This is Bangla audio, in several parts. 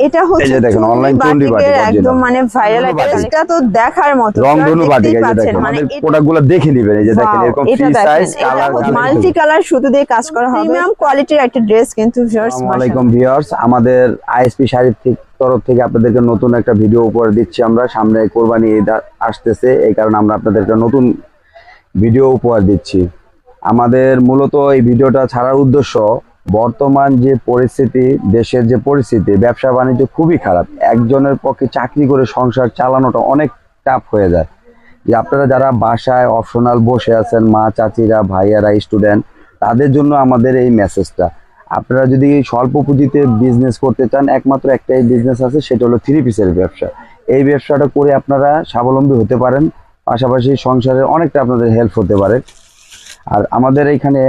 এটা হচ্ছে দেখেন, চুন্ডি বাটিক একদম মানে ভাইরাল। এটা তো দেখার মতো। রংধনু বাটিক এই যে দেখেন মানে আমাদের এটা- দেখে নিবেন। এই যে দেখেন এরকম free size colour multi colour সুতো দিয়ে কাজ করা হবে। প্রিমিয়াম কোয়ালিটির একটা ড্রেস কিন্তু ভিউয়ার্স আসসালামু আলাইকুম ভিউয়ার্স আমাদের আইএসপি শাড়ির ঠিক তরফ থেকে আপনাদেরকে নতুন একটা ভিডিও উপহার দিচ্ছি আমরা। সামনে কোরবানি আসতেছে এই কারণে আমরা আপনাদেরকে নতুন ভিডিও উপহার দিচ্ছি। আমাদের মূলত এই ভিডিওটা ছাড়ার উদ্দেশ্য বর্তমান যে পরিস্থিতি, দেশের যে পরিস্থিতি, ব্যবসা বাণিজ্য খুবই খারাপ। একজনের পক্ষে চাকরি করে সংসার চালানোটা অনেক টাফ হয়ে যায়। যে আপনারা যারা বাসায় অপশনাল বসে আছেন, মা, চাচিরা, ভাইয়ারা স্টুডেন্ট তাদের জন্য আমাদের এই মেসেজটা আপনারা যদি স্বল্প পুঁজিতে বিজনেস করতে চান, একমাত্র একটাই বিজনেস আছে, সেটা হলো থ্রি পিসের ব্যবসা। এই ব্যবসাটা করে আপনারা স্বাবলম্বী হতে পারেন। পাশাপাশি সংসারের অনেকটা আপনাদের হেল্প হতে পারে। আর আমাদের এখানে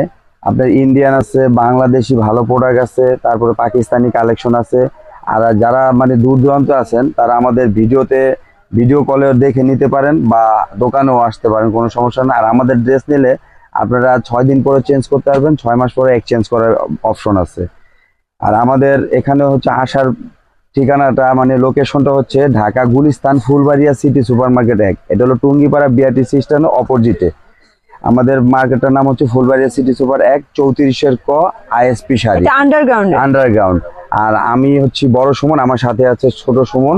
আপনার ইন্ডিয়ান আছে, বাংলাদেশি ভালো প্রোডাক্ট আছে, তারপরে পাকিস্তানি কালেকশন আছে। আর যারা মানে দূর দূরান্ত আছেন, তারা আমাদের ভিডিওতে ভিডিও কলে দেখে নিতে পারেন বা দোকানেও আসতে পারেন, কোনো সমস্যা না। আর আমাদের ড্রেস নিলে আপনারা ছয় দিন পরে চেঞ্জ করতে পারবেন, ছয় মাস পরে এক্সচেঞ্জ করার অপশন আছে। আর আমাদের এখানে হচ্ছে আসার ঠিকানাটা মানে লোকেশনটা হচ্ছে Dhaka, Gulistan, Fulbaria city super market এক। এটা হলো টুঙ্গিপাড়া বিআরটিসি স্ট্যান্ড অপোজিটে আমাদের মার্কেটের নাম হচ্ছে ফুলবাড়িয়া সিটি সুপার এক চৌত্রিশের ক আইএসপি শাড়ি। আন্ডারগ্রাউন্ড আন্ডারগ্রাউন্ড আর আমি হচ্ছি বড় সুমন আমার সাথে আছে ছোট সুমন।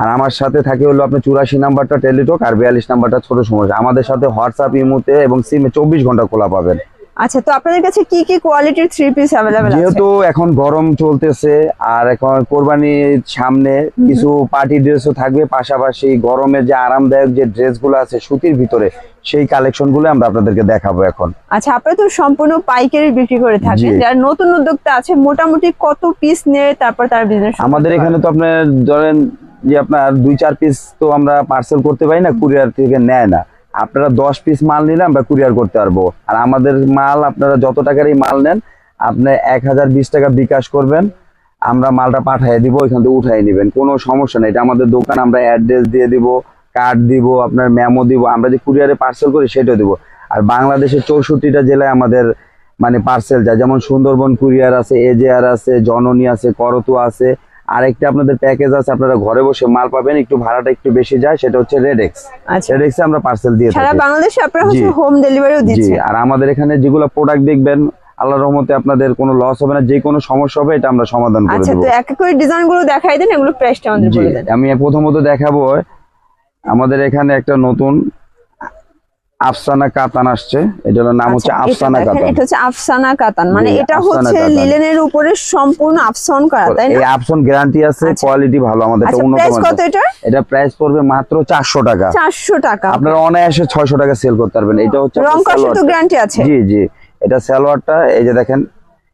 আর আমার সাথে থাকে হলো আপনার চুরাশি নাম্বারটা টেলিটক আর বিয়াল্লিশ নাম্বারটা ছোট সুমন। আমাদের সাথে হোয়াটসঅ্যাপ ইমুতে এবং সিমে চব্বিশ ঘণ্টা খোলা পাবেন। আচ্ছা তো আপনাদের কাছে কি কি কোয়ালিটির থ্রি পিস অ্যাভেলেবেল আছে? যেহেতু এখন গরম চলতেছে আর এখন কোরবানির সামনে কিছু পার্টি ড্রেসও থাকবে পাশাপাশি গরমের যে আরামদায়ক যে ড্রেসগুলো আছে সুতির ভিতরে সেই কালেকশনগুলো আমরা আপনাদেরকে দেখাবো এখন। আচ্ছা আপনারা তো সম্পূর্ণ পাইকারি বিক্রি করে থাকেন। যারা নতুন উদ্যোক্তা আছে মোটামুটি কত পিস নিয়ে তারপর তার বিজনেস আমাদের এখানে তো আপনার ধরেন যে আপনার দুই চার পিস তো আমরা পার্সেল করতে পারি না কুরিয়ার থেকে নেয় না। আপনারা দশ পিস মাল নিলে আমরা কুরিয়ার করতে পারব। আর আমাদের মাল, আপনারা যত টাকারই মাল নেন, আপনি এক হাজার বিশ টাকা বিকাশ করবেন, আমরা মালটা পাঠিয়ে দিব, ওইখান থেকে উঠাই নেবেন। কোনো সমস্যা নেই, এটা আমাদের দোকান, আমরা অ্যাড্রেস দিয়ে দিব কার্ড দিব, আপনার মেমো দিব, আমরা যে কুরিয়ারে পার্সেল করি সেটাও দিব। আর বাংলাদেশের চৌষট্টিটা জেলায় আমাদের মানে পার্সেল যায়। যেমন সুন্দরবন কুরিয়ার আছে এজেআর আছে, জননী আছে, করতোয়া আছে আরেকটা আপনাদের প্যাকেজ আছে আপনারা ঘরে বসে মাল পাবেন একটু ভাড়াটা একটু বেশি যায় সেটা হচ্ছে রেডেক্স আচ্ছা। রেডেক্সে আমরা পার্সেল দিয়ে সারা বাংলাদেশে আপনারা হচ্ছে হোম ডেলিভারিও জি দিচ্ছেন। আর আমাদের এখানে যেগুলো প্রোডাক্ট দেখবেন আল্লাহর রহমতে আপনাদের কোনো লস হবে না যে কোনো সমস্যা হবে এটা আমরা সমাধান করে দেব। আচ্ছা তো এক এক করে ডিজাইনগুলো দেখাই দেন এগুলো প্রাইসটা আমাদের বলে দেন। আমি প্রথমত দেখাবো আমাদের এখানে একটা নতুন আফসানা কাতান আসছে। এটা হলো নাম হচ্ছে আচ্ছা, আফসানা কাতান। এটা হচ্ছে আফসানা কাতান। মানে এটা হচ্ছে। লিলেনের উপরে সম্পূর্ণ আফসন করা তাই না? এই আফসন গ্যারান্টি আছে আচ্ছা। কোয়ালিটি ভালো আমাদের এটা আচ্ছা উন্নত প্রাইস কত এটা এটা প্রাইস পড়বে মাত্র চারশো টাকা। চারশো টাকা। আপনারা অনায়াসে ছয়শো টাকা সেল করতে পারবেন। এটা হচ্ছে রং তো গ্যারান্টি আছে। জি জি। এটা সালোয়ারটা এই যে দেখেন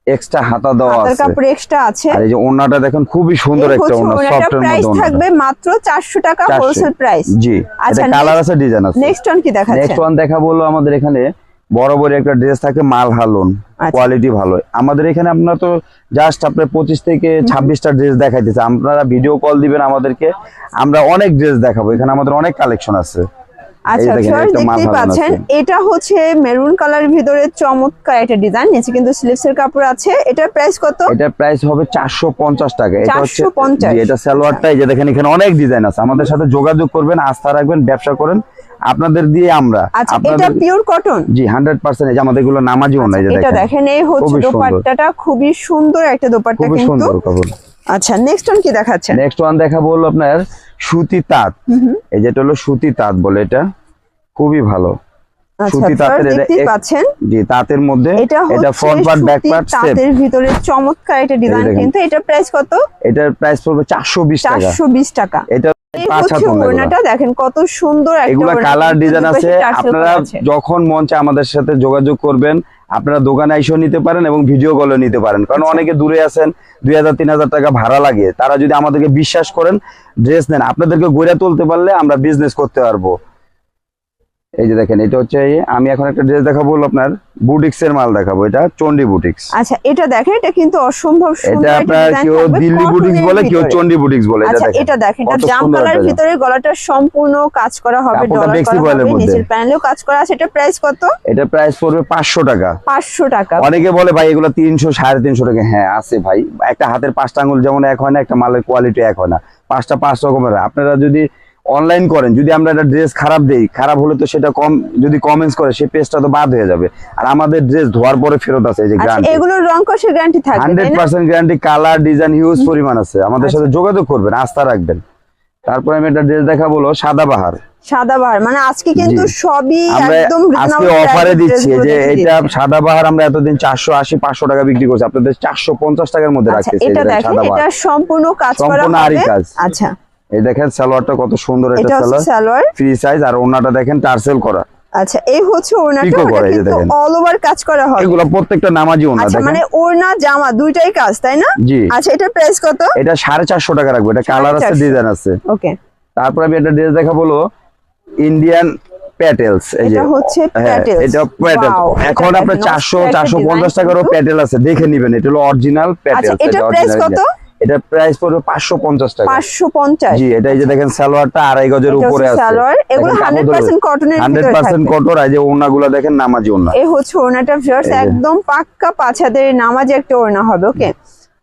এক্সট্রা হাতা দেওয়া হাতের আছে। কাপড় এক্সট্রা আছে। আর এই যে ওন্নাটা দেখেন খুবই সুন্দর একটা ওন্না সফটের মধ্যে ওন্নাটা। থাকবে মাত্র চারশো টাকা হোলসেল প্রাইস জি আচ্ছা, কালার আছে ডিজাইন আছে। নেক্সট ওয়ান কি দেখাচ্ছে? নেক্সট ওয়ান দেখা বলল আমাদের এখানে বড় বড় একটা ড্রেস থাকে মাল হালুন। আচ্ছা। কোয়ালিটি ভালো। আমাদের এখানে আপনার তো জাস্ট আপনার পঁচিশ থেকে ছাব্বিশটা ড্রেস দেখাইতেছে। আপনারা ভিডিও কল দিবেন আমাদেরকে। আমরা অনেক ড্রেস দেখাবো। এখানে আমাদের অনেক কালেকশন আছে। আচ্ছা দেখেন, ভিউয়ার্স দেখতেই পাচ্ছেন এটা হচ্ছে মেরুন কালারের ভিতরে চমৎকার একটা ডিজাইন নিচে কিন্তু কাপড় আছে এটার প্রাইস কত? এটার প্রাইস হবে চারশো পঞ্চাশ টাকা। এটা হচ্ছে 450 যে দেখেন এখানে অনেক ডিজাইন আছে। আমাদের সাথে যোগাযোগ করবেন আস্থা রাখবেন ব্যবসা করেন। আপনাদের দিয়ে আমরা আচ্ছা এটা পিওর কটন জি হান্ড্রেড পার্সেন্ট এই যে আমাদের নামাজিও নাই যে এটা দেখেন। দেখেন এই হচ্ছে দোপাট্টাটা খুবই সুন্দর একটা দোপাট্টা খুবই সুন্দর কাপড়। আচ্ছা নেক্সট ওয়ান কি দেখাচ্ছেন নেক্সট ওয়ান দেখাবো হলো আপনার সুতি তাঁত। এই যেটা হলো সুতি তাঁত বলে এটা খুবই ভালো। আচ্ছা সুতি তাঁতের এটা পাচ্ছেন। জি তাঁতের মধ্যে এটা এটা ফ্রন্ট পার্ট ব্যাক পার্ট তাঁতের ভিতরে চমৎকার একটা ডিজাইন কিন্তু। এটার প্রাইস কত? এটার প্রাইস পড়বে টাকা। এটা দেখেন কত সুন্দর একটা কালার ডিজাইন আছে। আপনারা যখন মঞ্চে আমাদের সাথে যোগাযোগ করবেন। আপনারা দোকানে এসেও নিতে পারেন এবং ভিডিও কলও নিতে পারেন কারণ। অনেকে দূরে আছেন, দুই হাজার, তিন হাজার টাকা ভাড়া লাগে তারা যদি আমাদেরকে বিশ্বাস করেন ড্রেস নেন, আপনাদেরকে গড়ে তুলতে পারলে আমরা বিজনেস করতে পারব এই যে দেখেন এটা হচ্ছে আমি এখন একটা ড্রেস দেখাবো আপনার বুটিক্স এর মাল দেখাবো এটা চন্ডি বুটিক্স। আচ্ছা এটা দেখেন এটা কিন্তু অসম্ভব সুন্দর এটা আপনার কেউ দিল্লি বুটিক্স বলে কেউ চন্ডি বুটিক্স বলে এটা আচ্ছা দেখেন। এটা দেখেন এটা জাম কালারের ভিতরে গলাটা সম্পূর্ণ কাজ করা হবে ডলার করা হবে নিচের প্যানেলেও কাজ করা আছে এটা প্রাইস কত? এটা প্রাইস পড়বে পাঁচশো টাকা। পাঁচশো টাকা। অনেকে বলে ভাই এগুলো তিনশো সাড়ে তিনশো টাকা। হ্যাঁ আছে ভাই। একটা হাতের পাঁচটা আঙ্গুল যেমন এক হয় না একটা মালের কোয়ালিটি এক হয় না। পাঁচটা পাঁচ রকমের আপনারা যদি অনলাইন করেন যদি আমরা একটা ড্রেস খারাপ দেই খারাপ হলে তো সেটা কম যদি কমেন্টস করে সেই পেজটা তো বাদ হয়ে যাবে। আর আমাদের ড্রেস ধোয়ার পরে ফেরত আছে এই যে আচ্ছা গ্যারান্টি এগুলোর রং কষের গ্যারান্টি থাকবে হান্ড্রেড তাই না? Percent guarantee colour design huge পরিমাণ আছে। আমাদের আচ্ছা। সাথে যোগাযোগ করবেন আস্থা রাখবেন। তারপরে আমি একটা ড্রেস দেখা বলো সাদা বাহার। সাদা বাহার মানে আজকে কিন্তু। সবই একদম আজকে অফারে দিচ্ছি যে এটা। সাদা বাহার আমরা এতদিন চারশো আশি পাঁচশো টাকা বিক্রি করছি। আপনাদের চারশো পঞ্চাশ টাকার মধ্যে আচ্ছা রাখতেছি এটা দেখেন এটা সম্পূর্ণ কাজ করা সম্পূর্ণ আরি কাজ। আচ্ছা। এই দেখেন সালোয়ারটা কত সুন্দর একটা এটা সালোয়ার। ফ্রি সাইজ আর ওনাটা দেখেন টার্সেল করা। আচ্ছা এই হচ্ছে ওড়নাটা ওটা কিন্তু অল ওভার কাজ করা হবে। এগুলো প্রত্যেকটা নামাজি আচ্ছা মানে ওড়না জামা দুইটাই কাজ তাই না? জি। আচ্ছা এটার প্রাইস কত? এটা সাড়ে চারশো টাকা রাখব এটা কালার আছে ডিজাইন আছে। ওকে তারপর আমি একটা ড্রেস দেখা বলো ইন্ডিয়ান প্যাটেলস এই যে। এটা হচ্ছে হ্যাঁ, প্যাটেলস এটা প্যাটেল এখন আপনার দেখেন, চারশো অস্থির একটা চারশো পঞ্চাশ design টাকারও প্যাটেল আছে দেখে নিবেন এটা হলো অরিজিনাল প্যাটেল আচ্ছা, এটার price কত? এটা প্রাইস পড়বে পাঁচশো পঞ্চাশ টাকা। পাঁচশো পঞ্চাশ। জি এটা এই যে দেখেন সালোয়ারটা আড়াই গজের উপরে আছে। সালোয়ার এগুলো হান্ড্রেড পার্সেন্ট কটনের হান্ড্রেড ভিতরে পার্সেন্ট থাকবে কটর এই যে ওড়নাগুলো দেখেন নামাজি ওড়না। এই হচ্ছে ওড়নাটা ভিউয়ার্স একদম পাক্কা পাছাদের নামাজি একটা ওড়না হবে ওকে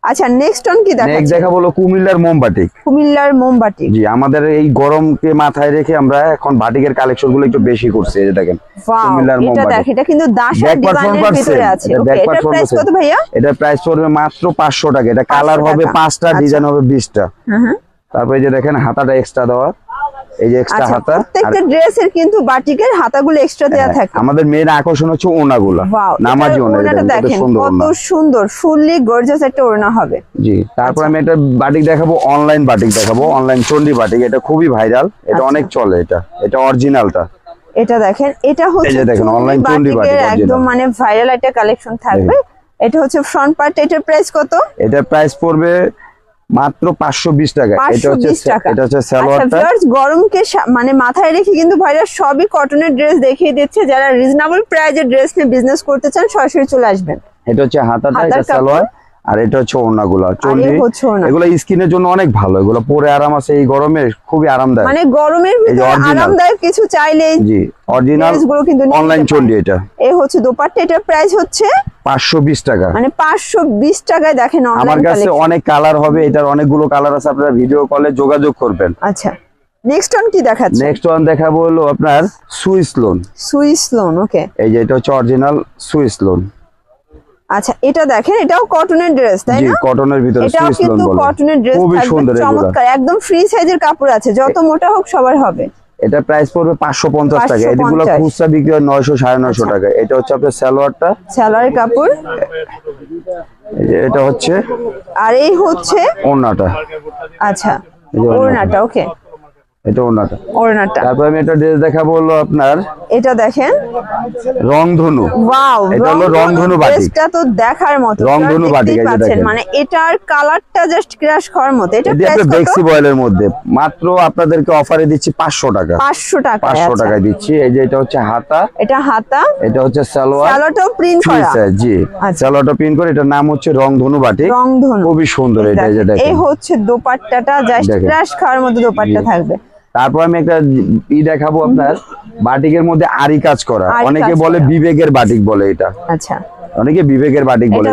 আচ্ছা নেক্সট অন কি নেক্সট দেখাচ্ছে? দেখা বলো কুমিল্লার মোমবাটিক কুমিল্লার মোমবাটিক জি আমাদের এই গরমকে মাথায় রেখে আমরা এখন বাটিকের কালেকশনগুলো একটু বেশি করছি এই যে দেখেন কুমিল্লার মোমবাটিক এটা কিন্তু দাসা ডিজাইনের ভিতরে আছে। এটা প্রাইস। কত ভাইয়া? এটা প্রাইস পড়বে মাত্র পাঁচশো টাকা। এটা কালার হবে টাকা। পাঁচটা আচ্ছা। ডিজাইন হবে বিশটা। হ্যাঁ হ্যাঁ। তারপরে যে দেখেন হাতাটা এক্সট্রা দেওয়া। এই যে এক্সট্রা আচ্ছা হাতা প্রত্যেকটা ড্রেসের কিন্তু বাটিকের হাতাগুলো এক্সট্রা দেওয়া হ্যাঁ, থাকে। আমাদের মেন আকর্ষণ হচ্ছে ওনাগুলা নামাজি ওনা দেখেন কত সুন্দর ফুললি গর্জিয়াস একটা হবে। জি তারপর আচ্ছা। আমি বাটিক দেখাবো অনলাইন বাটিক দেখাবো অনলাইন চন্ডি বাটিক এটা খুবই ভাইরাল এটা আচ্ছা। অনেক চলে এটা এটা অরিজিনালটা এটা দেখেন এটা হচ্ছে এই যে দেখেন, online চুন্ডি বাটিক একদম মানে ভাইরাল একটা কালেকশন থাকবে। এটা হচ্ছে ফ্রন্ট পার্ট এটার প্রাইস কত? এটার প্রাইস পড়বে মাত্র পাঁচশো বিশ টাকা। এটা হচ্ছে টাকা। এটা হচ্ছে আচ্ছা সালোয়ারটা গরমকে মানে মাথায় রেখে কিন্তু ভাইরা সবই কটনের ড্রেস দেখিয়ে দিচ্ছে। যারা রিজনেবল প্রাইজের ড্রেস নিয়ে বিজনেস করতে চান সরাসরি চলে আসবেন। এটা হচ্ছে হাতাটা এটা সালোয়ার। আর এটা হচ্ছে ওড়নাগুলো। চন্ডি। এগুলো স্কিনের জন্য অনেক ভালো। এগুলো পরে আরাম আছে এই গরমে খুবই আরামদায়ক। মানে গরমের আরামদায়ক কিছু চাইলেই জি অরিজিনাল কিন্তু অনলাইন। চন্ডি এটা। এই হচ্ছে দোপাট্টা এটার প্রাইস হচ্ছে পাঁচশো বিশ টাকা। মানে পাঁচশো বিশ টাকায় দেখেন আমার কাছে অনেক কালার হবে এটার অনেকগুলো কালার আছে আপনারা ভিডিও কলে যোগাযোগ করবেন। আচ্ছা নেক্সট অন কি দেখাচ্ছে? নেক্সট ওয়ান দেখাবো হলো আপনার Swiss lawn Swiss lawn okay এই যে এটা হচ্ছে অরিজিনাল সুইস লোন আচ্ছা এটা দেখেন এটাও কটনের ড্রেস তাই না? কটনের ভিতরে এটাও লোন কিন্তু কটনের ড্রেস খুবই সুন্দর চমৎকার একদম ফ্রি সাইজের কাপড় আছে যত মোটা হোক সবার হবে। এটা প্রাইস পড়বে পাঁচশো পঞ্চাশ টাকা। 550 এগুলো খুচরা বিক্রি হয় নয়শো সাড়ে নয়শো আচ্ছা। টাকা। এটা হচ্ছে আপনার সালোয়ারটা। সালোয়ারের কাপড়। এটা হচ্ছে আর এই হচ্ছে ওড়নাটা। আচ্ছা। ওড়নাটা ওকে। এটা ওড়নাটা। ওড়নাটা। তারপর আমি একটা ড্রেস দেখাবো হলো আপনার। এটা দেখেন। রংধনু। ওয়াও এটা হলো রংধনু বাটিক। ড্রেসটা তো দেখার মতো। রংধনু বাটিক, এই দেখেন। মানে এটার কালারটা জাস্ট খাওয়ার মতো। এটা প্রাইস বেক্সি বয়েলের মধ্যে। মাত্র আপনাদেরকে অফারে দিচ্ছি পাঁচশো টাকা। 500 টাকা পাঁচশো আচ্ছা। টাকায় দিচ্ছি। এই যে এটা হচ্ছে হাতা। এটা হাতা। এটা হচ্ছে সালোয়ার। সালোয়ারটাও প্রিন্ট করা। জি। আচ্ছা। সালোয়ারটা প্রিন্ট করে এটার নাম হচ্ছে রংধনু বাটিক। রংধনু। খুবই সুন্দর এটা এই যে দেখেন, এই হচ্ছে দোপাট্টাটা জাস্ট। ক্রাশ খাওয়ার মতো দোপাট্টা থাকবে। তারপর আমি একটা ই দেখাবো আপনার বাটিকের মধ্যে আরি কাজ করা। অনেকে বলে বিবেকের বাটিক বলে এটা। আচ্ছা। অনেকে বিবেকের বাটিক বলে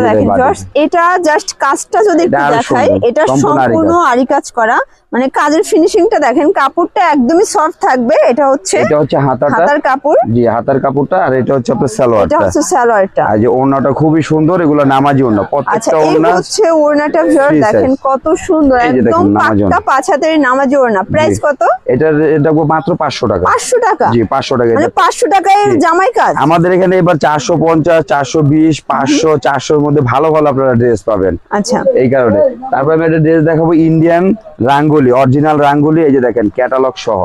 এটা জাস্ট কাজটা যদি একটু দেখাই এটা সম্পূর্ণ আরি কাজ। করা। মানে কাজের ফিনিশিংটা দেখেন কাপড়টা একদমই সফট থাকবে এটা হচ্ছে এটা হচ্ছে হাতার কাপড়। জি হাতার কাপড়টা আর এটা হচ্ছে আপনার সালোয়ারটা। এটা হচ্ছে সালোয়ারটা। আর যে ওড়নাটা খুবই সুন্দর এগুলো নামাজি ওড়না। প্রত্যেকটা আচ্ছা, ওড়না হচ্ছে ওড়নাটা দেখেন কত সুন্দর একদম পাক্কা পাছাতের নামাজি ওড়না। প্রাইস কত? এটা এটা মাত্র 500 টাকা। 500 টাকা? জি 500 টাকা। মানে 500 টাকায় জামাই কাজ? আমাদের এখানে এবার 450 420 পঁচিশ পাঁচশো চারশোর মধ্যে ভালো ভালো আপনারা ড্রেস পাবেন। আচ্ছা। এই কারণে। তারপরে আমি একটা ড্রেস দেখাবো ইন্ডিয়ান রাঙ্গুলি অরিজিনাল রাঙ্গুলি এই যে দেখেন ক্যাটালগ সহ।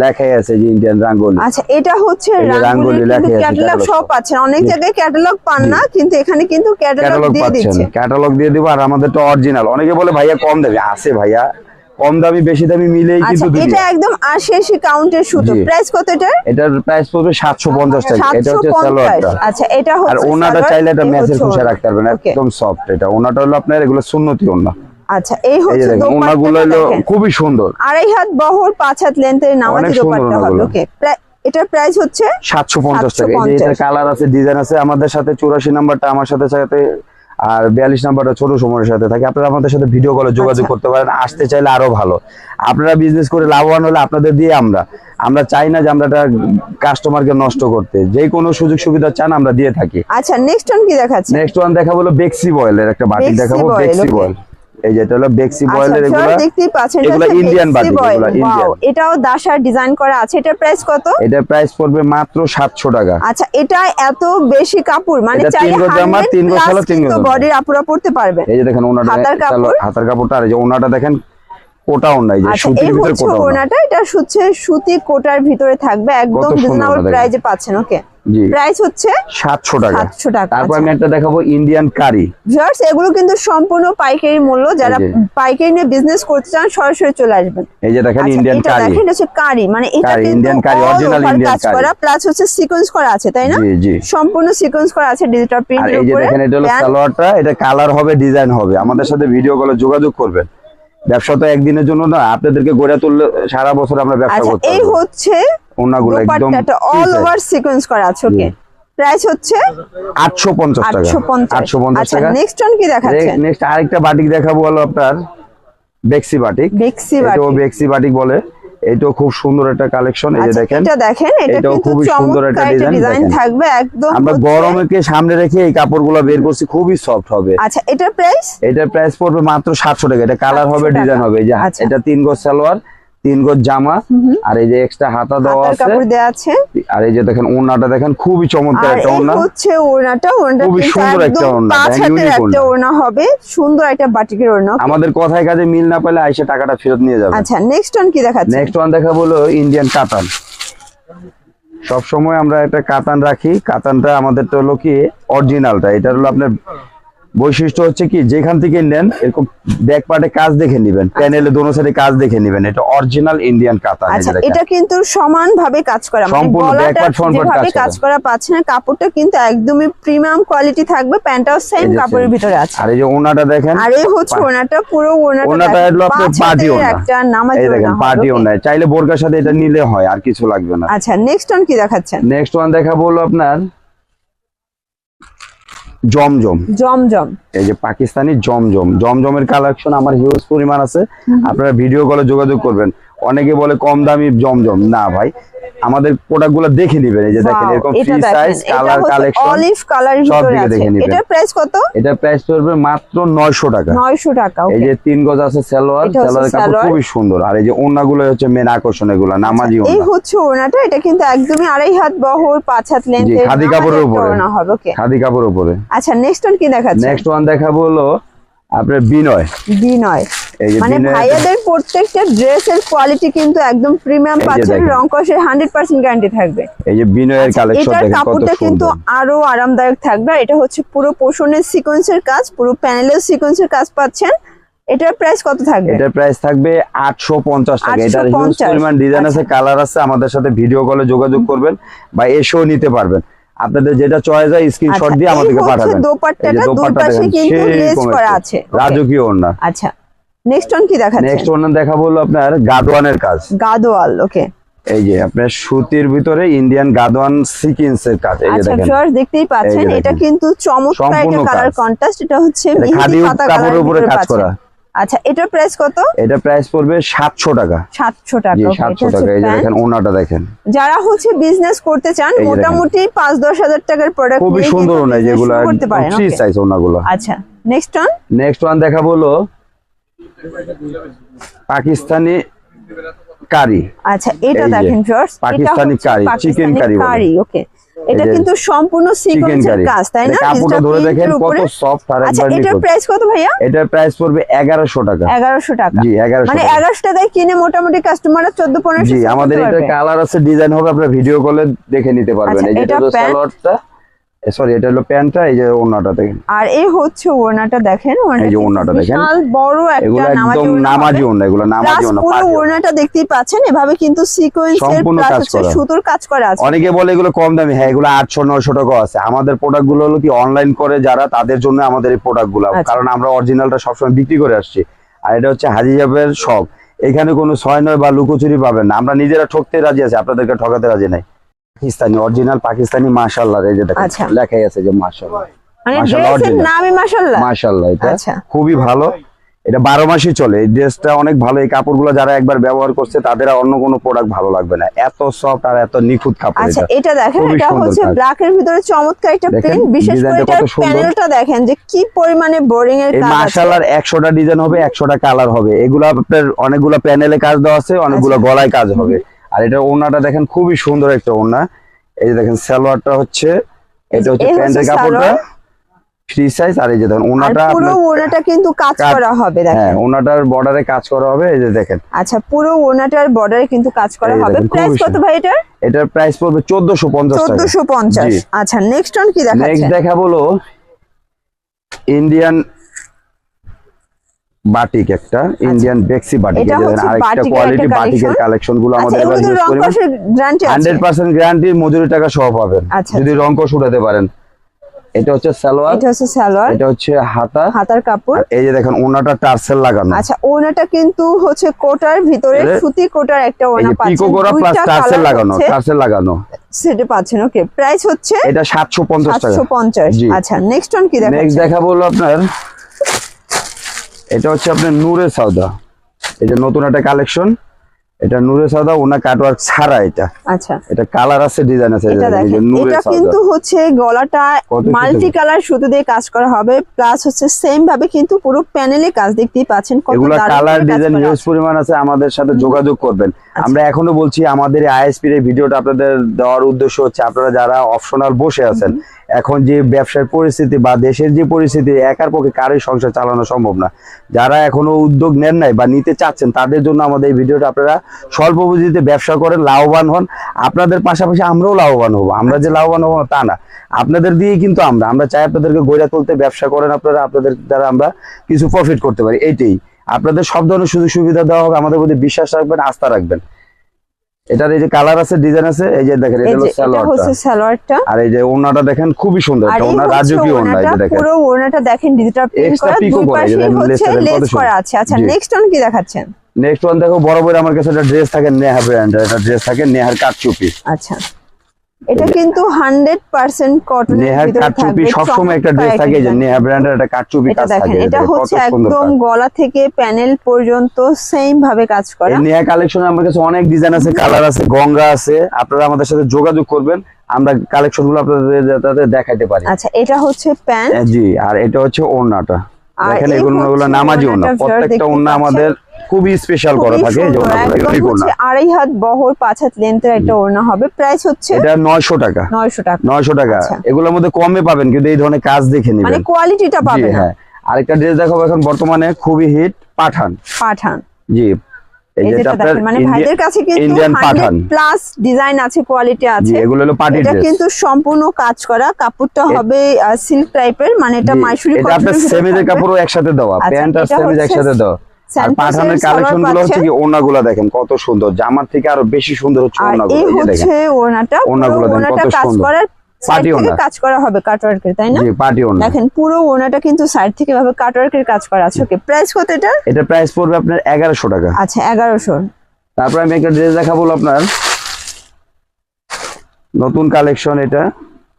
লেখাই আছে যে ইন্ডিয়ান রাঙ্গুলি আচ্ছা এটা হচ্ছে রাঙ্গুলি লেখাই ক্যাটালগ সব আছে অনেক জায়গায় ক্যাটালগ পান না কিন্তু এখানে কিন্তু ক্যাটালগ দিয়ে দিচ্ছে। ক্যাটালগ দিয়ে দিব আর আমাদের তো অরিজিনাল অনেকে বলে ভাইয়া কম দেবে। আছে ভাইয়া। কম দামি বেশি দামি মিলেই আচ্ছা কিন্তু এটা একদম আশি আশি কাউন্টের সুতো। প্রাইস কত এটার? এটার প্রাইস পড়বে সাতশো পঞ্চাশ টাকা। এটা হচ্ছে সালোয়ারটা। আচ্ছা এটা আর ওনাটা চাইলে এটা ম্যাচের হচ্ছে রাখতে পারবেন. একদম সফট এটা। ওনাটা হলো আপনার এগুলো সুন্নতি ওনা আচ্ছা এই হচ্ছে ওনাগুলো হলো খুবই সুন্দর। আড়াই হাত বহর পাঁচ হাত লেন্থের নামাজি অনেক সুন্দর দোপাট্টা হবে ওকে। এটার প্রাইস হচ্ছে সাতশো পঞ্চাশ টাকা। এই যে 750 এটার কালার আছে ডিজাইন আছে আমাদের সাথে চুরাশি নাম্বারটা আমার সাথে সাথে আর বিয়াল্লিশ নাম্বারটা ছোট সময়ের সাথে থাকে। আপনারা আমাদের সাথে ভিডিও কলে যোগাযোগ আচ্ছা। করতে পারেন আসতে চাইলে আরও ভালো। আপনারা বিজনেস করে লাভবান হলে আপনাদের দিয়ে আমরা। আমরা চাই না যে আমরা একটা কাস্টমারকে নষ্ট করতে। যে কোনো সুযোগ সুবিধা চান আমরা দিয়ে থাকি। আচ্ছা নেক্সট ওয়ান কি দেখাচ্ছেন নেক্সট ওয়ান দেখাবো হলো বেক্সি বয়েলের একটা বাটি দেখাবো। বেক্সি. বয়েল এই যেটা হলো বেক্সি বয়েলের এগুলো। আপনারা দেখতেই পাচ্ছেন এগুলো ইন্ডিয়ান এগুলো ইন্ডিয়ান এটাও দাশার ডিজাইন করা আছে। এটার প্রাইস কত? এটা প্রাইস পড়বে মাত্র সাতশো টাকা। আচ্ছা এটা এত বেশি কাপড় মানে চাইলে গজ জামা, গজ গজ। বডির আপুরা পড়তে পারবে। এই যে দেখেন ওনাটা হাতার কাপড়? হাতার কাপড়টা আর এই যে ওনাটা দেখেন কোটা ওনা এই যে আচ্ছা সুতির ভিতরে কোটা ওনা ওনাটা এটা হচ্ছে সুতি কোটার ভিতরে থাকবে একদম রিজনেবল। প্রাইজে পাচ্ছেন ওকে প্রাইস হচ্ছে সাতশো টাকা। 700 টাকা, তারপর আচ্ছা। আমি একটা দেখাবো ইন্ডিয়ান কারি ভিউয়ার্স এগুলো কিন্তু সম্পূর্ণ পাইকারি মূল্য যারা পাইকারি নিয়ে বিজনেস করতে চান সরাসরি চলে আসবেন। এই যে দেখেন আচ্ছা, ইন্ডিয়ান এটা কারি দেখেন হচ্ছে কারি মানে এটা কিন্তু Indian কারি, over কাজ কারি। করা প্লাস হচ্ছে সিকোয়েন্স করা আছে তাই না? জি জি। সম্পূর্ণ সিকোয়েন্স করা আছে ডিজিটাল আর প্রিন্টের এই যে দেখেন এটা হলো সালোয়ারটা এটা কালার হবে ডিজাইন হবে। আমাদের সাথে ভিডিও কলে যোগাযোগ করবেন। ব্যবসা তো একদিনের জন্য না আপনাদেরকে গড়ে তুললে সারা বছর আমরা ব্যবসা আচ্ছা করতে এই হচ্ছে ওনাগুলো একদম অল ওভার সিকোয়েন্স করা আছে ওকে প্রাইস হচ্ছে আটশো পঞ্চাশ টাকা। আটশো পঞ্চাশ। আটশো পঞ্চাশ আচ্ছা টাকা। নেক্সট ওয়ান কি দেখাচ্ছেন? নেক্সট আরেকটা বাটিক দেখাবো হলো আপনার বেক্সি বাটিক। বেক্সি বাটিক বাটিক। বেক্সি বাটিক বলে। এটাও খুব সুন্দর একটা কালেকশন এই যে আচ্ছা দেখেন এটা দেখেন এটা এটাও খুবই সুন্দর একটা ডিজাইন থাকবে একদম আমরা গরমকে সামনে রেখে এই কাপড়গুলো বের করছি খুবই সফট হবে। আচ্ছা এটার প্রাইস এটার প্রাইস পড়বে মাত্র সাতশো টাকা এটা কালার হবে ডিজাইন হবে এই যে আচ্ছা। এটা তিন গজ সালোয়ার তিন গজ জামা আর এই যে এক্সট্রা হাতা দেওয়া আছে। কাপড় দেওয়া আছে। আর এই যে দেখেন ওড়নাটা দেখেন খুবই চমৎকার একটা ওড়না। হচ্ছে ওড়নাটা ওড়নাটা খুবই সুন্দর একটা ওড়না, পাঁচ হাতের একটা ওড়না। হবে সুন্দর একটা বাটিকের ওড়না আমাদের কথায় কাজে মিল না পেলে আইসে টাকাটা ফেরত নিয়ে যাবে। আচ্ছা নেক্সট অন কি দেখাচ্ছে নেক্সট ওয়ান দেখা বলো ইন্ডিয়ান কাতান সব সময় আমরা একটা কাতান রাখি। কাতানটা আমাদের তো হলো কি অরিজিনালটা এটা হলো আপনার বৈশিষ্ট্য হচ্ছে কি যেখান থেকে নেন এরকম ব্যাক পার্টে কাজ দেখে নেবেন প্যানেলে দোনো সাইডে কাজ দেখে নেবেন এটা অরিজিনাল ইন্ডিয়ান যে আচ্ছা এটা কিন্তু সমান ভাবে কাজ করা মানে সম্পূর্ণ backward, front part কাজ করা। করা পাচ্ছে না কাপড়টা কিন্তু একদমই প্রিমিয়াম কোয়ালিটি থাকবে প্যান্টটাও সেম কাপড়ের ভিতরে আছে। আর এই যে ওনাটা দেখেন আর এই হচ্ছে ওনাটা পুরো ওনাটা ওনাটা হলো আপনার পার্টি ওনা একটা নামাজ এই দেখেন পার্টি? ওনা চাইলে বোরকার সাথে এটা নিলে হয় আর কিছু লাগবে না। আচ্ছা নেক্সট ওয়ান কি দেখাচ্ছেন? নেক্সট ওয়ান দেখা বলল আপনার জমজম। জমজম। এই যে পাকিস্তানি জমজম। জমজমের কালেকশন আমার হিউজ পরিমাণ আছে। আপনারা ভিডিও কলে যোগাযোগ করবেন। অনেকে বলে কম দামি জমজম। না ভাই আমাদের প্রোডাক্টগুলো দেখে নিবেন এই যে দেখেন এরকম free size colour collection olive কালারের ভিতরে আছে দেখে নিবেন। এটার প্রাইস কত? এটার প্রাইস পড়বে মাত্র নয়শো টাকা। 900 টাকা এই যে তিন গজ আছে সালোয়ার সালোয়ার কাপড়। খুবই সুন্দর। আর এই যে ওন্নাগুলো হচ্ছে মেন আকর্ষণ এগুলা নামাজি আচ্ছা, এই হচ্ছে ওড়নাটা এটা কিন্তু একদমই আড়াই হাত বহর পাঁচ হাত লেন্থ জি, খাদি কাপড়ের উপরে। ওড়না হবে ওকে খাদি কাপড়ের উপরে। আচ্ছা নেক্সট অন কি দেখাচ্ছে নেক্সট ওয়ান দেখাবো হলো আপনার বিনয়। বিনয়। মানে ভাইয়াদের প্রত্যেকটা ড্রেসের কোয়ালিটি কিন্তু একদম প্রিমিয়াম পাচ্ছেন। রং কষের হান্ড্রেড পার্সেন্ট গ্যারান্টি থাকবে। এই যে বিনয়ের কালেকশন আচ্ছা, দেখেন কাপড়টা কিন্তু আরও আরামদায়ক থাকবে এটা হচ্ছে পুরো পোষণের সিকোয়েন্সের কাজ পুরো প্যানেলের সিকোয়েন্সের কাজ পাচ্ছেন। এটার প্রাইস কত থাকবে? এটার প্রাইস থাকবে আটশো পঞ্চাশ টাকা। এটার হিউজ পরিমাণ ডিজাইন আছে আচ্ছা। কালার আছে আমাদের সাথে ভিডিও কলে যোগাযোগ করবেন বা এসেও নিতে পারবেন। আপনাদের যেটা চয়েস হয় স্ক্রিনশট আচ্ছা, দিয়ে আমাদেরকে পাঠাবেন। দোপাট্টাটা দুই পাশে কিন্তু লেস করা আছে। রাজকীয় ওড়না। আচ্ছা নেক্সট অন কি দেখাচ্ছে? নেক্সট ওড়না দেখাবো হলো আপনার গাদওয়ানের কাজ। গাদোয়াল ওকে এই যে আপনার সুতির ভিতরে ইন্ডিয়ান গাদওয়ান সিকিন্স এর কাজ এই যে আচ্ছা দেখেন। ভিউয়ার্স দেখতেই পাচ্ছেন এটা কিন্তু চমৎকার একটা কালার কন্ট্রাস্ট এটা হচ্ছে মেহেদি পাতা কাপড়ের উপরে কাজ করা। আচ্ছা এটার প্রাইস কত? এটা প্রাইস পড়বে সাতশো টাকা। সাতশো টাকা জি okay, সাতশো এটা হচ্ছে টাকা এই যে দেখেন ওনাটা দেখেন। যারা হচ্ছে বিজনেস করতে চান। মোটামুটি পাঁচ দশ হাজার টাকার প্রোডাক্ট খুবই সুন্দর ওনা যেগুলো okay? সাইজ ওনাগুলো। আচ্ছা নেক্সট অন নেক্সট ওয়ান দেখাবো হলো পাকিস্তানি কারি। আচ্ছা এটা দেখেন viewers Pakistani chicken curry curry okay এটা কিন্তু সম্পূর্ণ সিকোয়েন্সের কাজ তাই না? কাপড়টা ধরে দেখেন কত সফট আর আচ্ছা এটার প্রাইস কত ভাইয়া? এটার প্রাইস পড়বে 1100 টাকা। 1100 টাকা। জি 1100 মানে টাকা। এগারোশো টাকায় কিনে মোটামুটি কাস্টমাররা চোদ্দ পনেরোশো জি আমাদের এটা কালার আছে ডিজাইন হবে আপনারা ভিডিও কলে দেখে নিতে পারবেন। আচ্ছা, এই যে সালোয়ারটা সরি এটা হলো প্যান্টটা এই যে ওড়নাটা দেখেন। আর এই হচ্ছে ওড়নাটা দেখেন এই যে ওড়নাটা দেখেন। বিশাল বড় একটা নামাজি ওড়না নামাজি ওড়না এগুলো নামাজি ওড়না পুরো ওড়নাটা দেখতেই পাচ্ছেন এভাবে কিন্তু সিকোয়েন্সের প্লাস হচ্ছে সুতোর কাজ করা আছে। অনেকে বলে এগুলো কম দামি হ্যাঁ এগুলো আটশো নয়শো টাকা আছে। আমাদের প্রোডাক্টগুলো হলো কি অনলাইন করে যারা তাদের জন্য আমাদের এই প্রোডাক্টগুলো। আচ্ছা। কারণ আমরা অরিজিনালটা সবসময় বিক্রি করে আসছি। আর এটা হচ্ছে হাজিজাবের শপ এখানে কোনো ছয় নয় বা লুকোচুরি পাবেন না। আমরা নিজেরা ঠকতে রাজি আছি আপনাদেরকে ঠকাতে রাজি নাই। পাকিস্তানি অরিজিনাল পাকিস্তানি মাশাল্লাহ এই যে দেখেন আচ্ছা। লেখাই আছে যে মাশাল্লাহ মানে মাশাআল্লাহ, ড্রেসের নামই মাশাআল্লাহ? মাশাল্লাহ এটা আচ্ছা। খুবই ভালো। এটা বারো মাসই চলে। এই ড্রেসটা অনেক ভালো। এই কাপড়গুলো যারা একবার ব্যবহার করছে তাদের আর অন্য কোনো প্রোডাক্ট ভালো লাগবে না। এত সফট আর এত নিখুঁত কাপড় আচ্ছা এটা। এটা দেখেন এটা হচ্ছে। ব্ল্যাক এর ভিতরে চমৎকার একটা প্রিন্ট বিশেষ করে সুন্দর। প্যানেলটা দেখেন যে কি পরিমাণে বোরিং এর কাজ আছে। মার্শালার একশোটা ডিজাইন হবে একশোটা কালার হবে। এগুলো আপনার অনেকগুলো প্যানেলে কাজ দেওয়া আছে অনেকগুলো আচ্ছা। গলায় কাজ হবে। আর এটা ওড়নাটা দেখেন খুবই সুন্দর একটা ওড়না। এই যে দেখেন সালোয়ারটা হচ্ছে এটা হচ্ছে প্যান্টের কাপড়টা ফ্রি সাইজ আর এই যে দেখেন আর ওড়নাটা পুরো ওড়নাটা কিন্তু কাজ করা হবে দেখেন। হ্যাঁ ওনাটার বর্ডারে কাজ করা হবে এই যে দেখেন। আচ্ছা পুরো ওনাটার বর্ডারে কিন্তু কাজ করা হবে। প্রাইস কত ভাই এটার? এটার প্রাইস পড়বে চোদ্দশো পঞ্চাশ টাকা। চোদ্দশো পঞ্চাশ। জি। আচ্ছা নেক্সট অন কি নেক্সট দেখাচ্ছেন দেখা বলো ইন্ডিয়ান বাটিক একটা ইন্ডিয়ান বেক্সি বাটিক। আরেকটা কোয়ালিটি বাটিকের কালেকশনগুলো আচ্ছা আমাদের এবার ইউজ করি গ্যারান্টি মজুরি টাকা সহ পাবেন। আচ্ছা, যদি রং কষ উঠাতে পারেন। এটা হচ্ছে সালোয়ার। এটা হচ্ছে সালোয়ার। এটা হচ্ছে হাতা। হাতার কাপড়। এই যে দেখেন ওনাটা টার্সেল লাগানো। আচ্ছা ওড়নাটা কিন্তু হচ্ছে কোটার ভিতরে সুতি কোটার একটা ওড়না যে পিকো পাচ্ছেন। করা প্লাস টার্সেল লাগানো টার্সেল লাগানো। সেটা পাচ্ছেন ওকে। প্রাইস হচ্ছে এটা সাতশো পঞ্চাশ টাকা। সাতশো পঞ্চাশ। জি। আচ্ছা নেক্সট অন কি নেক্সট দেখাচ্ছেন দেখা বলল আপনার এটা হচ্ছে আপনার নূরে সাউদা এটা নতুন একটা কালেকশন এটা নূরে সাউদা ওনা কাটওয়ার্ক ছাড়া এটা। আচ্ছা। এটা কালার আছে ডিজাইন আছে এটা কিন্তু হচ্ছে গলাটা মাল্টি কালার সুতো দিয়ে কাজ করা হবে প্লাস হচ্ছে সেম ভাবে কিন্তু পুরো প্যানেলে কাজ দেখতেই পাচ্ছেন কত কালার ডিজাইন ইউজ পরিমাণ আছে আমাদের সাথে যোগাযোগ করবেন। আমরা এখনও বলছি আমাদের আইএসপি এর ভিডিওটা আপনাদের দেওয়ার উদ্দেশ্য হচ্ছে আপনারা যারা অপশনাল বসে আছেন এখন যে ব্যবসার পরিস্থিতি বা দেশের যে পরিস্থিতি একার পক্ষে কারোই সংসার চালানো সম্ভব না। যারা এখনও উদ্যোগ নেন নাই বা নিতে চাচ্ছেন তাদের জন্য আমাদের এই ভিডিওটা আপনারা স্বল্প পুঁজিতে ব্যবসা করে লাভবান হন। আপনাদের পাশাপাশি আমরাও লাভবান হব। আমরা যে লাভবান হব তা না। আপনাদের দিয়েই কিন্তু আমরা। আমরা চাই আপনাদেরকে গড়ে তুলতে ব্যবসা করেন আপনারা আপনাদের দ্বারা আমরা কিছু প্রফিট করতে পারি। এইটাই। আপনাদের সব ধরনের সুযোগ সুবিধা দেওয়া হবে আমাদের প্রতি বিশ্বাস রাখবেন আস্থা রাখবেন। এটার এই যে কালার আছে ডিজাইন আছে এই যে দেখেন এটা হলো এটা সালোয়ারটা। হচ্ছে সালোয়ারটা। আর এই যে ওড়নাটা দেখেন খুবই সুন্দর এটা হচ্ছে রাজকীয় ওড়না এই যে দেখেন। পুরো ওড়নাটা দেখেন ডিজিটাল প্রিন্ট করা দুই পাশে হচ্ছে লেস করা আছে। আচ্ছা নেক্সট অন কি দেখাচ্ছেন? নেক্সট ওয়ান দেখো বরাবর আমার কাছে একটা ড্রেস থাকে নেহা ব্র্যান্ড এটা ড্রেস থাকে নেহার কাটচুপি আচ্ছা। এটা কিন্তু হান্ড্রেড পার্সেন্ট কটন নেহার কাটচুপি সবসময় একটা ড্রেস থাকে যে নেহা ব্র্যান্ডের একটা কাটচুপি কাজ থাকে এটা হচ্ছে একদম গলা থেকে প্যানেল পর্যন্ত সেম ভাবে কাজ করা। নেহা কালেকশনে আমার কাছে অনেক ডিজাইন আছে কালার আছে গঙ্গা আছে। আপনারা আমাদের সাথে যোগাযোগ করবেন আমরা কালেকশনগুলো আপনাদের যাতে দেখাইতে পারি। আচ্ছা এটা হচ্ছে প্যান্ট। হ্যাঁ, জি আর এটা হচ্ছে ওড়নাটা। দেখেন এগুলো নামাজি ওড়না প্রত্যেকটা আমাদের খুবই স্পেশাল করা থাকে। আড়াই হাত বহর পাঁচ হাত লেন্থের একটা ওড়না হবে। প্রাইস হচ্ছে এটা নয়শো টাকা। নয়শো টাকা। নয়শো টাকা। আচ্ছা। এগুলোর মধ্যে কমে পাবেন কিন্তু এই ধরনের কাজ দেখে মানে নেবেন। কোয়ালিটিটা পাবেন হ্যাঁ। আরেকটা ড্রেস দেখাবো এখন বর্তমানে খুবই হিট পাঠান। পাঠান। জি এই এই যেটা যেটা আপনার মানে ভাইদের কাছে কিন্তু প্লাস ডিজাইন আছে কোয়ালিটি আছে। এগুলো হলো পার্টি এটা কিন্তু সম্পূর্ণ কাজ করা। কাপড়টা হবে সিল্ক টাইপের মানে এটা মাইসুরি এটা আপনার সেমিজের কাপড়ও একসাথে দেওয়া আচ্ছা, প্যান্ট আর সেমিজ একসাথে দেওয়া। আর স্যান্টোসের পাঠানের কালেকশনগুলো হচ্ছে কি ওড়নাগুলো দেখেন কত সুন্দর জামার থেকে আরও বেশি সুন্দর হচ্ছে এই হচ্ছে দেখেন, কত সুন্দর। করার সাইড পার্টি থেকে কাজ করা হবে কাটওয়ার্কের তাই না? জি পার্টি ওড়না দেখেন পুরো ওড়নাটা কিন্তু সাইড থেকে ভাবে কাটওয়ার্কের কাজ করা আছে। ওকে প্রাইস কত এটা? এটা প্রাইস পড়বে আপনার এগারোশো টাকা। আচ্ছা তারপর আমি একটা ড্রেস দেখাবো আপনার। নতুন কালেকশন এটা।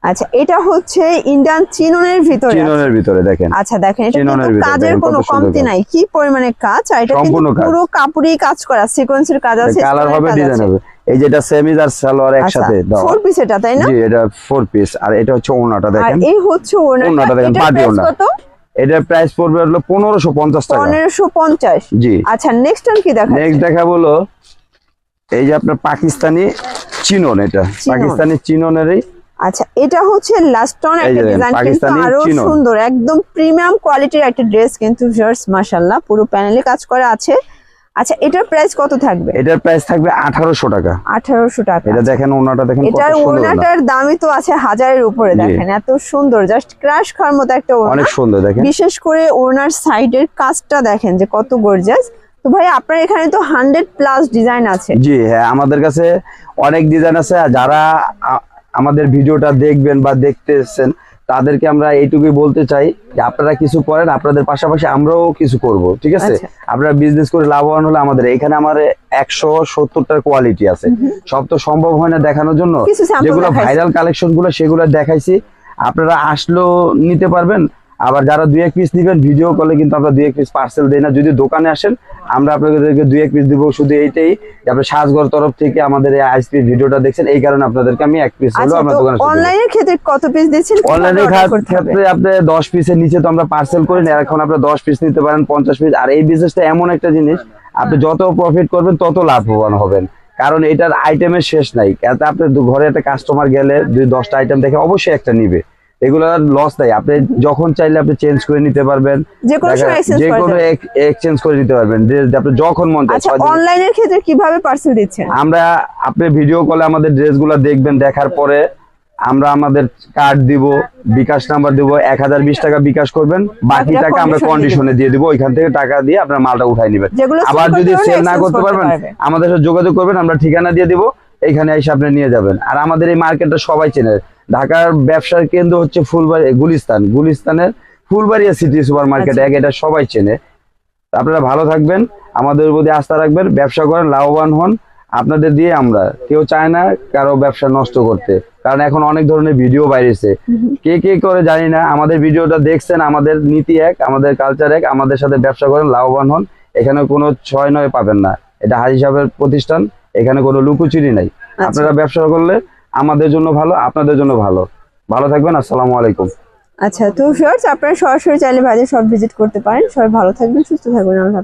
আচ্ছা এটা হচ্ছে ইন্ডিয়ান চিননের ভিতরে চিননের ভিতরে দেখেন। আচ্ছা দেখেন এটা কিন্তু কাজের কোনো কমতি নাই। কি পরিমাণে কাজ আর এটা কিন্তু পুরো কাপড়েই কাজ করা সিকোয়েন্সের কাজ আছে কালার হবে ডিজাইন হবে। এই যেটা সেমিজ আর সালোয়ার একসাথে দেওয়া ফোর পিস এটা তাই না? জি এটা ফোর পিস আর এটা হচ্ছে ওড়নাটা আর দেখেন। এই হচ্ছে ওড়নাটা। ওড়নাটা দেখেন, পাটি প্রাইস কত? এটার প্রাইস পড়বে হলো পনেরোশো পঞ্চাশ টাকা। পনেরোশো পঞ্চাশ। জি। আচ্ছা নেক্সট টাইম কি দেখা নেক্সট দেখা বলো এই যে আপনার পাকিস্তানি চিনন এটা। পাকিস্তানি চিননেরই। আচ্ছা এটা হচ্ছে লাস্ট অন এই একটা ডিজাইন কিন্তু আরও সুন্দর একদম প্রিমিয়াম কোয়ালিটির একটা ড্রেস কিন্তু ভিউয়ার্স মাশাআল্লাহ পুরো প্যানেলে কাজ করা আছে। আচ্ছা এটার প্রাইস কত থাকবে? এটার প্রাইস থাকবে আঠারোশো টাকা। আঠারোশো টাকা। এটা দেখেন ওনাটা দেখেন এটার ওড়না। ওড়নাটার দামই তো আছে হাজারের উপরে দেখেন এত সুন্দর। জাস্ট ক্রাশ খাওয়ার মতো একটা ওড়না। অনেক সুন্দর দেখেন। বিশেষ করে ওনার সাইডের কাজটা দেখেন যে কত গর্জাস তো ভাই আপনার এখানে তো হান্ড্রেড প্লাস ডিজাইন আছে। জি হ্যাঁ আমাদের কাছে অনেক ডিজাইন আছে। যারা আমাদের ভিডিওটা দেখবেন বা দেখতেছেন তাদেরকে আমরা এইটুকুই বলতে চাই যে আপনারা কিছু করেন আপনাদের পাশাপাশি আমরাও কিছু করব ঠিক আছে? আচ্ছা। আপনারা বিজনেস করে লাভবান হলে আমাদের এখানে আমার একশো সত্তরটার কোয়ালিটি আছে। সব তো সম্ভব হয় না দেখানোর জন্য। যেগুলো ভাইরাল কালেকশনগুলো সেগুলো দেখাইছি। আপনারা আসলেও নিতে পারবেন। আবার যারা দুই এক পিস নিবেন ভিডিও কলে কিন্তু আমরা দুই এক পিস পার্সেল দেই না। যদি দোকানে আসেন আমরা আপনাদেরকে দুই এক পিস দিব শুধু এইটাই। যে আপনি সাজগর তরফ থেকে আমাদের এই আইসপি ভিডিওটা দেখছেন এই কারণে আপনাদেরকে আমি এক পিস হলো আচ্ছা আমরা দোকানে অনলাইনের ক্ষেত্রে কত পিস দিচ্ছেন? অনলাইনে? ক্ষেত্রে আপনি দশ পিসের নিচে তো আমরা পার্সেল করি না এখন আপনি দশ পিস নিতে পারেন পঞ্চাশ পিস আর এই বিজনেসটা এমন একটা জিনিস আপনি যত প্রফিট করবেন তত লাভবান হবেন। কারণ এটার আইটেমের শেষ নাই। এতে আপনি ঘরে একটা কাস্টমার গেলে দুই দশটা আইটেম দেখে অবশ্যই একটা নিবে। এগুলো লস নাই। আপনি যখন চাইলে আপনি চেঞ্জ করে নিতে পারবেন। যে কোনো সময়। এক্সচেঞ্জ করে নিতে পারবেন। আপনি যখন মন চায় আচ্ছা অনলাইনের ক্ষেত্রে কীভাবে পার্সেল দিচ্ছেন? আমরা আপনি ভিডিও কলে আমাদের ড্রেসগুলো দেখবেন দেখার পরে আমরা আমাদের কার্ড দিব বিকাশ নাম্বার দিব এক হাজার বিশ টাকা বিকাশ করবেন। বাকি টাকা আমরা কন্ডিশনে দিয়ে দিব ওইখান থেকে টাকা দিয়ে আপনার মালটা উঠাই নেবেন। আবার যদি সেল না করতে করতে পারবেন আমাদের সাথে যোগাযোগ করবেন আমরা ঠিকানা দিয়ে দিব এইখানে এসে আপনি নিয়ে যাবেন। আর আমাদের এই মার্কেটটা সবাই চেনে। ঢাকার ব্যবসার কেন্দ্র হচ্ছে ফুলবাড়ি গুলিস্তান। গুলিস্তানের ফুলবাড়িয়া সিটি সুপার মার্কেট আচ্ছা। এক এটা সবাই চেনে। আপনারা ভালো থাকবেন আমাদের প্রতি আস্থা রাখবেন ব্যবসা করেন লাভবান হন। আপনাদের দিয়ে আমরা কেউ চায় না কারও ব্যবসা নষ্ট করতে কারণ এখন অনেক ধরনের ভিডিও বাইরেছে। কে কে করে জানি না আমাদের ভিডিওটা দেখছেন আমাদের নীতি এক আমাদের কালচার এক আমাদের সাথে ব্যবসা করেন লাভবান হন। এখানে কোনো ছয় নয় পাবেন না। এটা হাজি সাহেবের প্রতিষ্ঠান এখানে কোনো লুকোচুরি নাই। আপনারা ব্যবসা করলে আমাদের জন্য ভালো, আপনাদের জন্য ভালো। ভালো থাকবেন, আসসালামু আলাইকুম। আচ্ছা তো ফিওর্স আপনারা সরাসরি চাইলে ভাইদের সব ভিজিট করতে পারেন। সবাই ভালো থাকবেন, সুস্থ থাকবেন, আল্লাহ।